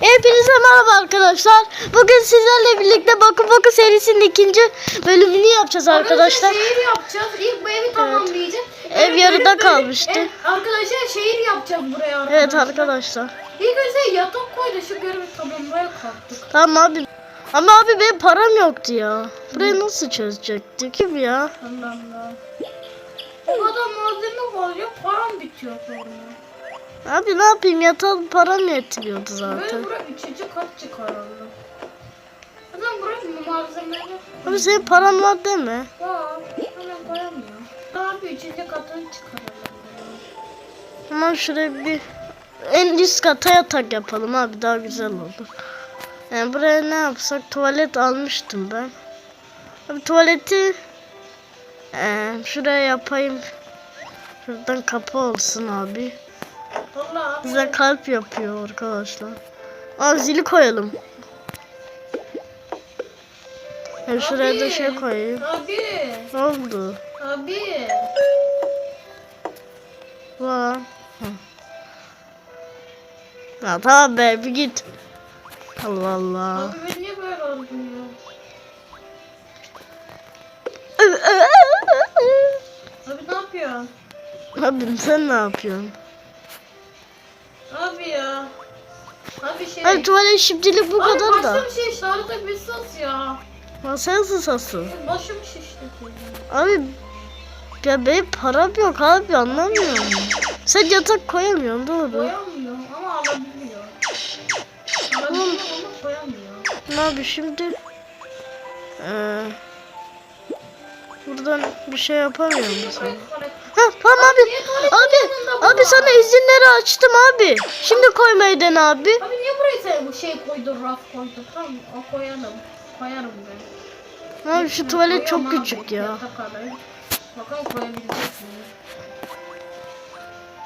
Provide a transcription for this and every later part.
Hepinize merhaba arkadaşlar. Bugün sizlerle birlikte Bakı Bakı serisinin ikinci bölümünü yapacağız arkadaşlar. şehir yapacağız. İlk bu evi tamamlayacağız. Ev yarıda bölüm- kalmıştı. Evet, arkadaşlar şehir yapacağız buraya arkadaşlar. Evet arkadaşlar. İlk önce yatak koy da şu görevi tamamlaya kalktık. Tamam abi. Ama abi benim param yoktu ya. Burayı nasıl çözecektik kim ya? Allah Allah. Bu kadar malzeme var ya param bitiyor sonra. Abi ne yapayım yatan param yetmiyordu zaten. Böyle buraya üçüncü kat çıkaralım. Zaten buraya malzemeleri Abi senin paran var değil mi? var. Hemen koyamıyorum. Daha bir üçüncü katını çıkaralım. Hemen şuraya bir en üst kata yatak yapalım abi daha güzel olur. Yani buraya ne yapsak tuvalet almıştım ben. Abi tuvaleti eee, şuraya yapayım. Şuradan kapı olsun abi. Bize kalp yapıyor arkadaşlar. Aa zili koyalım. Yani şuraya da şey koyayım. Abi. Ne oldu? Abi. Var. Ya tamam be bir git. Allah Allah. Abi ben niye böyle oldum ya? Abi ne yapıyorsun? Abi sen ne yapıyorsun? Abi ya. Abi şey. Ay tuvalet şimdilik bu Abi kadar da. başım şişti. Arada bir sus ya. Ha sen susasın. Başım şişti. Abi ya benim param yok abi anlamıyorum. Sen yatak koyamıyorsun doğru. Koyamıyor ama alabiliyor. Alabiliyor ama koyamıyor. Abi şimdi? Ee, buradan bir şey yapamıyor musun? Ha tamam abi. Abi abi sana izinleri açtım abi. Şimdi koymayı abi. Abi niye buraya sen bu şey koydun, raf koydun? Tamam o koyalım. Koyarım ben. Abi şu tuvalet çok küçük ya. yatak alayım. Bakalım koyabilecek miyim?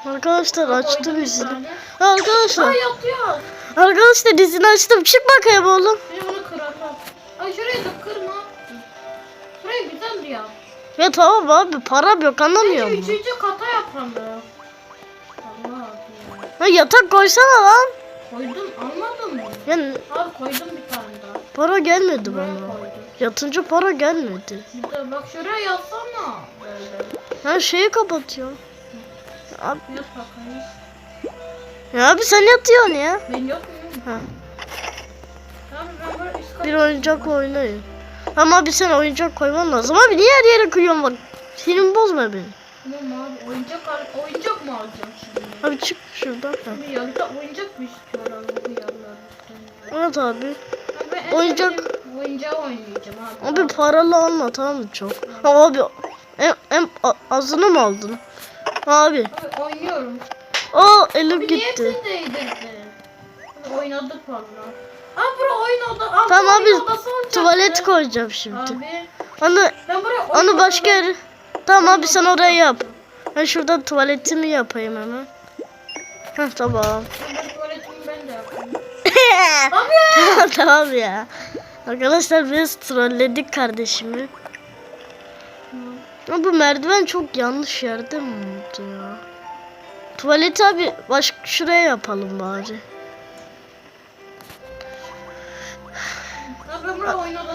Arkadaşlar açtım bir izini. Arkadaşlar. Yatıyor. Arkadaşlar izini açtım. Çık bakayım oğlum. Bir bunu kırarım. Ay şurayı da kırma. Burayı güzel ya. Ya tamam abi param yok anlamıyor musun? üçüncü kata abi. Ha yatak koysana lan. Koydum almadın mı? Ya Abi koydum bir tane daha. para gelmedi Buraya bana. koydum. Yatınca para gelmedi. Bir de bak şuraya yazsana. Böyle. Ha şeyi kapatıyor. Abi, Yaz bakayım. ya abi sen yatıyorsun ya. Ben yok muyum? Ha. Abi ben böyle üst Bir oyuncak oynayın. Ama abi sen oyuncak koyman lazım. Abi niye her yere kıyıyorsun bak. Sinirimi bozma beni. Tamam abi oyuncak oyuncak mı alacağım şimdi? Abi çık şuradan. Abi yanında oyuncak mı istiyorlar bu yanlar? Evet abi. Abi Oyuncak- oyuncağı oynayacağım abi. Abi paralı alma tamam mı çok? Ha, abi en, en azını mı aldın? Abi. Abi oynuyorum. Aa elim Abi niye gitti. hepsini değdirdin? Abi oynadık valla. Abi bura oyun oda. Abi Tamam oyun abi odası tuvalet koyacağım şimdi. Abi Onu onu başka yere. Tamam abi sen oraya yap. Ben şuradan tuvaletimi yapayım hemen. Heh tamam. Ben tuvaletimi ben de yapayım. Abi! tamam ya. Arkadaşlar biz trolledik kardeşimi. Ama bu merdiven çok yanlış yerde mi oldu ya? Tuvaleti abi başka şuraya yapalım bari.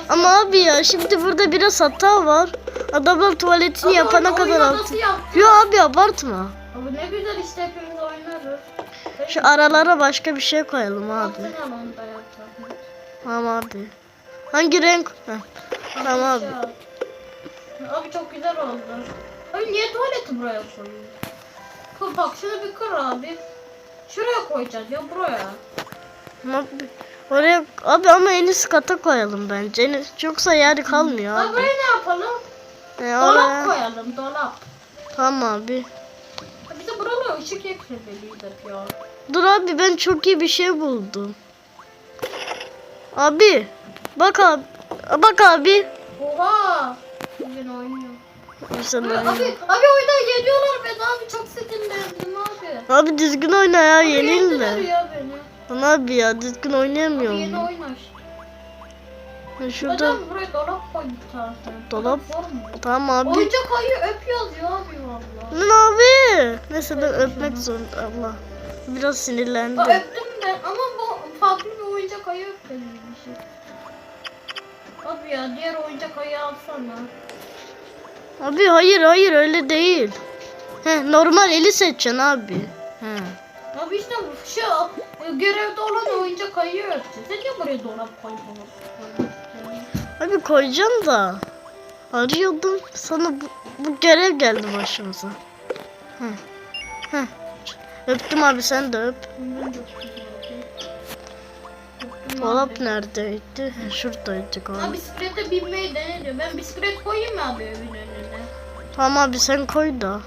Ama abi ya şimdi burada biraz hata var. Adamlar tuvaletini Abi yapana kadar yaptım. Yo abi abartma. Abi ne güzel işte hepimiz oynarız. Şu aralara başka bir şey koyalım abi. Tamam abi. Hangi renk? Heh. Tamam abi. Abi çok güzel oldu. Abi niye tuvaleti buraya koyuyorsun? Bak şunu bir kır abi. Şuraya koyacağız ya buraya. Ama bir- oraya abi ama en üst kata koyalım bence. En üst- yoksa yer kalmıyor Abi buraya ne yapalım? Ee, Dolap oraya. koyalım dolap. Tamam abi. Bir de buralara ışık hep ya. Dur abi ben çok iyi bir şey buldum. Abi. Bak abi. Bak abi. Oha. Bugün oynuyor. Abi, abi, abi oyuna geliyorlar ben abi çok sinirlendim abi. Abi düzgün oyna ya Abi beni. Lan abi ya düzgün Abi oynayamıyorum. yeni oynar. Şurada. Hocam buraya dolap koyduk zaten. Dolap? Tamam abi. Oyuncak ayı öp yazıyor abi valla. Lan abi. Neyse ben öpmek zorunda. Allah. Biraz sinirlendim. Aa, öptüm ben ama bu farklı kayı yok benim bir şey. Abi ya diğer oyuncak ayı alsana. Abi hayır hayır öyle değil. He, normal eli seçeceksin abi. He. Abi işte şu e, görevde olan oyuncak ayı. Sen niye buraya dolap koymadın? Abi koyacağım da. Arıyordum sana bu, bu görev geldi başımıza. He. He. Öptüm abi sen de öp. Abi. Dolap abi. neredeydi? Şuradaydı galiba. bisiklete binmeyi denedim. Ben bisiklet koyayım mı abi evin önüne? Tamam abi sen koy da.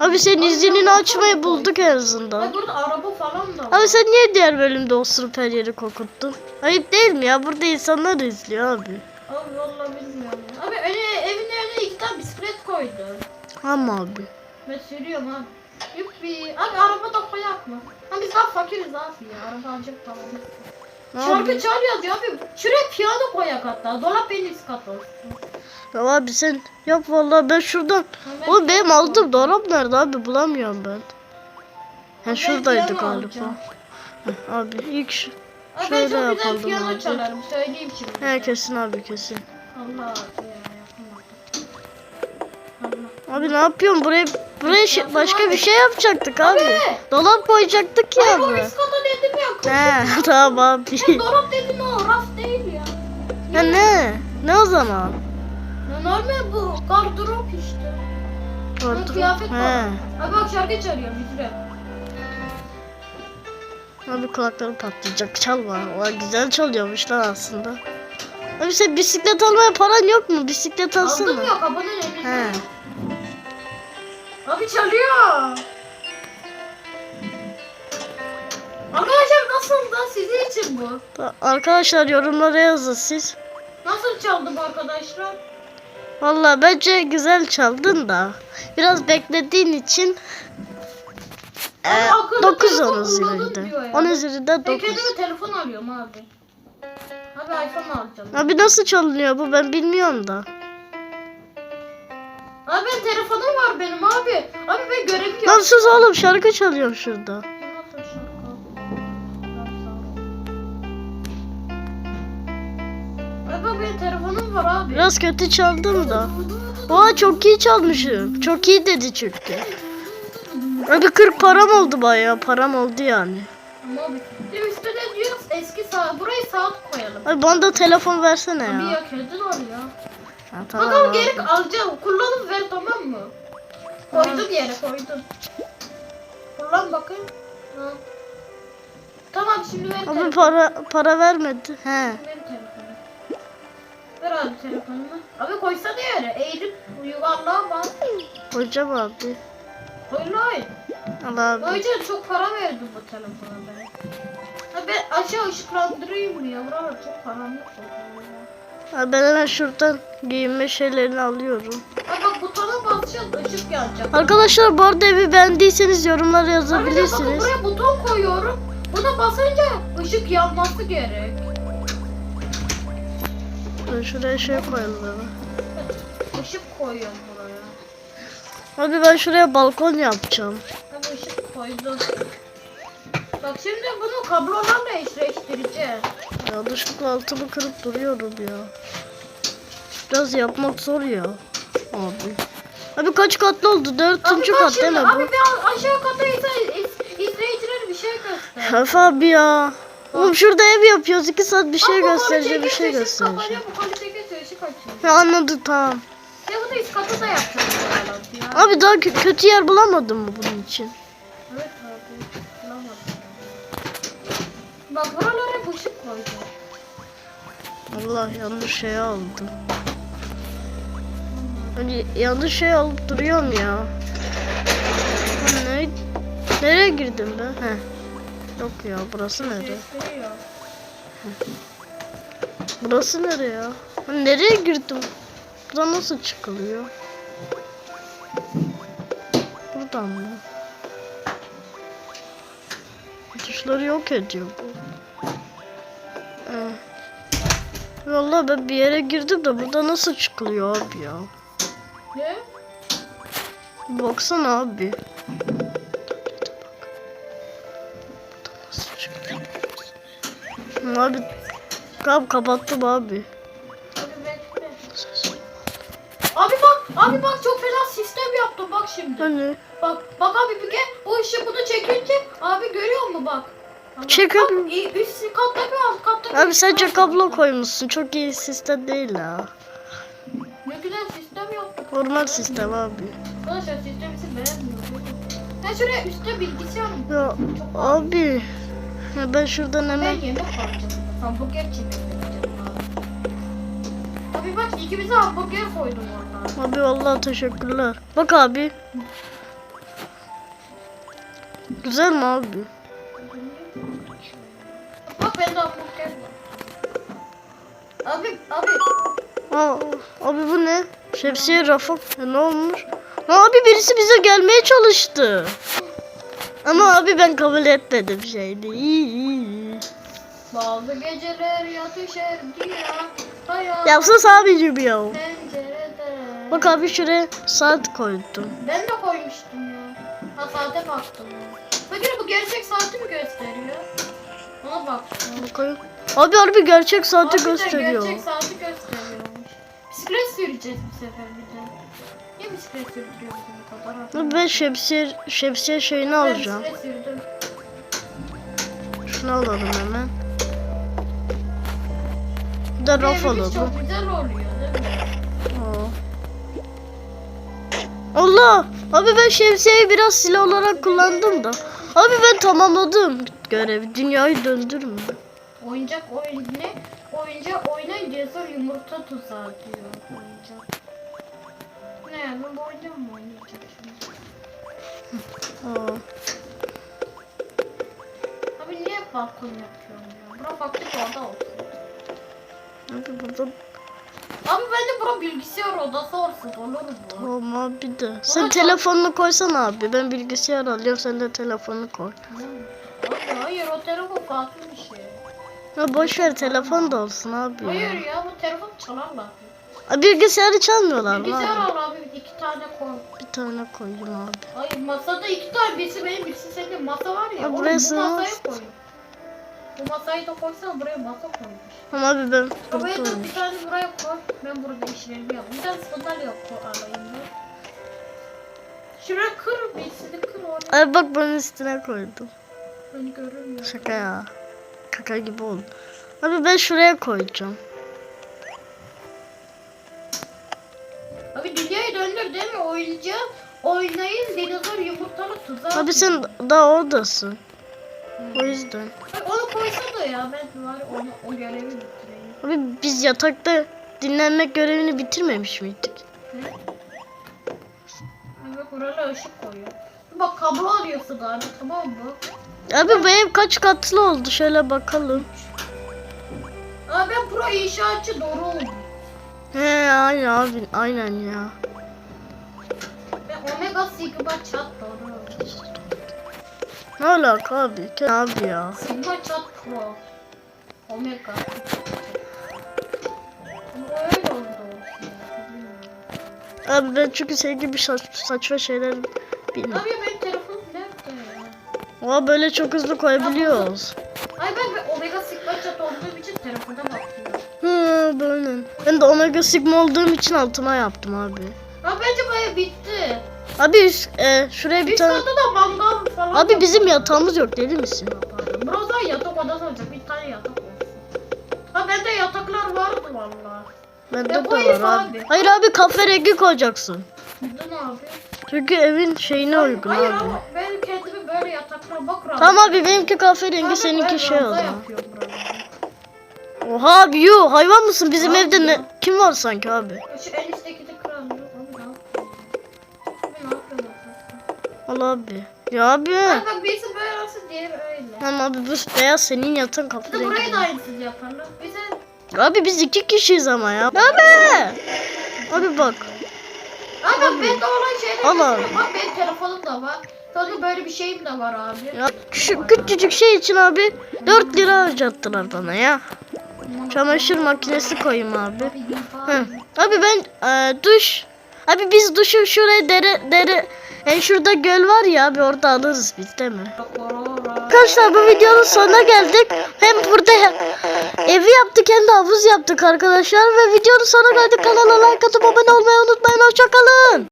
Abi. İzinini ben açmayı bulduk en azından. Ay burada araba falan da var. Abi sen niye diğer bölümde osurup her yeri kokuttun? Ayıp değil mi ya? Burada insanlar izliyor abi. Abi vallahi bilmiyorum. ya. Abi öne, evin önüne iki tane bisiklet koydum. Ama abi. Ben sürüyorum abi. Yuppi. Abi araba da koyak mı? Ha biz daha fakiriz abi ya. Araba alacak falan. Şarkı Abi. çalıyoruz ya abi. Şuraya piyano koyak hatta. Dolap en üst kat olsun. Ya abi sen yap vallahi ben şuradan. Ben Oğlum benim piyano aldığım dolap nerede abi bulamıyorum ben. Ben Ha şuradaydı piyano galiba. Abi ilk şu. Abi Şöyle ben yapalım piyano abi. çalarım. Söyleyeyim şimdi. He kesin abi kesin. Allah. Allah. Abi ne yapıyorsun buraya buraya şey- başka bir şey yapacaktık abi. Abi. Dolap koyacaktık ya o abi. üst kata dedim ya. He tamam abi. Dolap dedin o raf değil ya. Ya ne? Ne o zaman? Normal bu gardırop işte. Orada- kıyafet He. var. Abi bak şarkı çalıyor bitire. Abi kulakları patlayacak çalma. O güzel çalıyormuş lan aslında. Abi sen bisiklet almaya paran yok mu? Bisiklet alsana. Aldım ya kabanın elinde. He. Abi çalıyor. Arkadaşlar nasıl da sizin için bu? Arkadaşlar yorumlara yazın siz. Nasıl çaldım arkadaşlar? Vallahi bence güzel çaldın da. Biraz beklediğin için e, akıllı 9 telefon onun kullanın üzerinde. diyor ya. 10 üzerinde Ben 9. kendime telefon alıyorum abi. Abi iPhone alacağım. Abi nasıl çalınıyor bu ben bilmiyorum da. Abi ben telefonum var benim abi. Abi ben görevi Lan sus oğlum şarkı çalıyorum şurada. Benim telefonum var abi. Biraz kötü çaldım da. Oha çok iyi çalmışım. Çok iyi dedi çünkü. Abi 40 param oldu bayağı. Param oldu yani. Abi. Bir üstüne diyoruz eski saat. Burayı saat koyalım. Abi bana da telefon versene Abi ya. ya kedi var ya. Ha, tamam Bakalım geri alacağım. Kullanıp ver tamam mı? Koydum yere koydum. Kullan bakayım. Ha. Tamam şimdi ver Abi para para vermedi. He. Ver telefonu. Ver abi telefonunu. Abi koysana yere. Eğilip yuvarlığa bak. Hocam abi. Koy lan. Al abi. Yüzden çok para verdim bu telefona ben. Ha ben aşağı ışıklandırayım mı ya? Buralar çok karanlık ya. Ha, ben hemen şuradan giyinme şeylerini alıyorum. Ay bak butona basacağız ışık yanacak. Arkadaşlar bu arada evi beğendiyseniz yorumlara Abi de bakın yazabilirsiniz. buraya buton koyuyorum. Buna basınca ışık yanması gerek. Ben şuraya şey koyalım. Işık koyuyorum buraya. Abi ben şuraya balkon yapacağım. Abi ışık koydum. Bak şimdi bunu kablolarla eşleştireceğiz. Yanlışlıkla altımı kırıp duruyorum ya. Biraz yapmak zor ya. Abi. Abi kaç katlı oldu? Dördüncü bak kat şimdi, değil mi Abi bu? bir aşağı kata ise izleyicilere bir şey göster. Öf abi ya. Oğlum şurada ev yapıyoruz. iki saat bir şey göstereceğim, bir şey göstereceğim. Bu açıyor. Ya anladık tamam. Ya bunu üst katı da yapacağız ya. Abi daha kö- kötü yer bulamadın mı bunun için? Evet abi. Bulamadım. Bak buralara koyacağım. Allah yanlış şey aldım. Hani yanlış şey alıp duruyorum ya. Ne? Nereye girdim ben? Heh. Yok ya burası nereye? Gösteriyor. Burası nereye ya? Ha, nereye girdim? Buradan nasıl çıkılıyor? Buradan mı? Tuşları yok ediyor bu. Ee, Vallahi ben bir yere girdim de burada nasıl çıkılıyor abi ya? Ne? Baksana abi. Abi Tamam kapattım abi. Abi bak, abi bak çok fena sistem yaptım bak şimdi. Hani Bak, bak abi bir gel. O işi bunu çekince abi görüyor musun bak. Çekelim. Bak, üst katta bir alt katta abi sadece kablo koymuşsun. Çok iyi sistem değil ha. Ne güzel sistem yaptık. Normal sistem abi. Arkadaşlar sistemimizi beğenmiyorum. Ben şuraya üstte bilgisayar mı? Ya abi. Ya ben şuradan Ben hemen yemek alacağım. Hamburger çekeceğim abi. Bak ikimize hamburger koydum orada. Abi vallahi teşekkürler. Bak abi. Güzel mi abi? Bak bende hamburger var. Abi, abi. Aa, abi bu ne? Şemsiye rafa. Ya ne olmuş? Abi birisi bize gelmeye çalıştı. Ama abi ben kabul etmedim şeydi. Bazı geceler yatışır diye hayat Ya sus abicim ya. pencerede. Bak abi şuraya saat koydum. Ben de koymuştum ya. Ha saate baktım ya. Bakın bu gerçek saati mi gösteriyor? Ona baktım. Bakayım. Abi harbi gerçek saati Harbiden gösteriyor. Gerçek saati gösteriyormuş. Bisiklet süreceğiz bu sefer bir de. Niye bisiklet sürdürüyoruz bu kadar? Ben şemsiye, şemsiye şeyini Ben alacağım. bisiklet sürdüm. Şunu alalım hemen. Bir de raf alalım. çok güzel oluyor değil mi? Allah! Abi ben şemsiyeyi biraz silah olarak kullandım da. Abi ben tamamladım görevi. Dünyayı döndürme. Oyuncak oyun ne? Oyuncak oynayınca sonra yumurta tuzağı diyor oyuncak. Ne yani ben bu oyuncak mı oynayacak şimdi? Abi niye balkon yapıyorum ya? Bura farklı bir oda olsun. Abi burada Abi bence bura bilgisayar odası olsun olur mu? tamam abi de. Sen Ama telefonunu koysana abi. Ben bilgisayar alıyorum sen de telefonunu koy. Abi hayır o telefon bir şey. Ya boş ver telefon da olsun abi. Hayır ya bu telefon çalarlar. Aa, Bilgisayarı çalmıyorlar mı Bilgisayar abi? al abi iki tane koy. Bir tane koyayım abi. Hayır masada iki tane birisi benim birisi senin masa var ya. Oğlum, buraya bu masaya koy. Bu masayı da koysana buraya masa koymuş. Tamam abi ben Buraya da bir tane buraya koy. Ben burada işlerimi yapayım. Bir tane sandalye koy alayım ben. Şuraya kır birisini kır oraya. Abi bak ben üstüne koydum. Beni görünmüyor. Şaka ya. Kaka gibi oldu. Abi ben şuraya koyacağım. Abi dünyayı döndür değil mi? Oyuncu oynayın dinozor yumurtalı tuzak. Abi sen daha oradasın. O yüzden. Ay, Onu koysana ya ben var onu o görevi bitireyim. Abi biz yatakta dinlenmek görevini bitirmemiş miydik? Abi buraya ışık koyuyor. Bak kablo alıyorsun abi tamam mı? Abi ev kaç katlı oldu? Şöyle bakalım. Abi ben pro inşaatçı doğru oldum. He aynen abi aynen ya. Ben omega sigma chat doğru oldum. Ne alaka abi? Ke- Abi ya. Sigma chat pro. Omega. Öyle oldu. Abi ben çünkü senin gibi saç, saçma şeyler bilmiyorum. Abi benim ya? Aa böyle çok hızlı koyabiliyoruz. Ay ben, omega sigma chat olduğum için telefona bakıyorum. Hı böyle. Ben de omega sigma olduğum için altıma yaptım abi. Abi bence ev bitti. Abi üst, e, şuraya bir Üst tane... katta da mangal falan. Abi bizim yatağımız yok deli misin? Burası yatak odası olacak. Bir tane yatak olsun. Ha bende yataklar vardı valla. Bende de koyayım var abi. abi. Hayır abi kahverengi koyacaksın. Neden abi? Çünkü evin şeyine uygun Hayır abi. ama ben kendime Tamam abi benimki Abi kahverengi ben seninki şey o ranza zaman. yapıyorum buraları. Oha abi yuh hayvan mısın bizim evde ne kim var sanki abi? Şu en üstteki de kıralım. Abi? Allah. Ya abi. Abi bak birisi böyle olsun diğeri öyle. Tamam abi bu beyaz senin yatağın Bir de burayı da aynısını yaparlar. Bize Abi biz iki kişiyiz ama ya. Abi. Abi bak. Abi bak bende olan şeyler Al abi. gösteriyor. Bak benim telefonum da var. Sonra böyle bir şeyim de var abi. Ya şu küçücük şey için abi 4 lira harcattılar bana ya. Çamaşır makinesi koyayım abi. Hı. Abi ben e, duş. Abi biz duşu şuraya dere dere. Yani şurada göl var ya abi orada alırız biz değil mi? Arkadaşlar bu videonun sonuna geldik. Hem burada evi yaptık hem de havuz yaptık arkadaşlar. Ve videonun sonuna geldik. Kanala like atıp abone olmayı unutmayın. Hoşçakalın.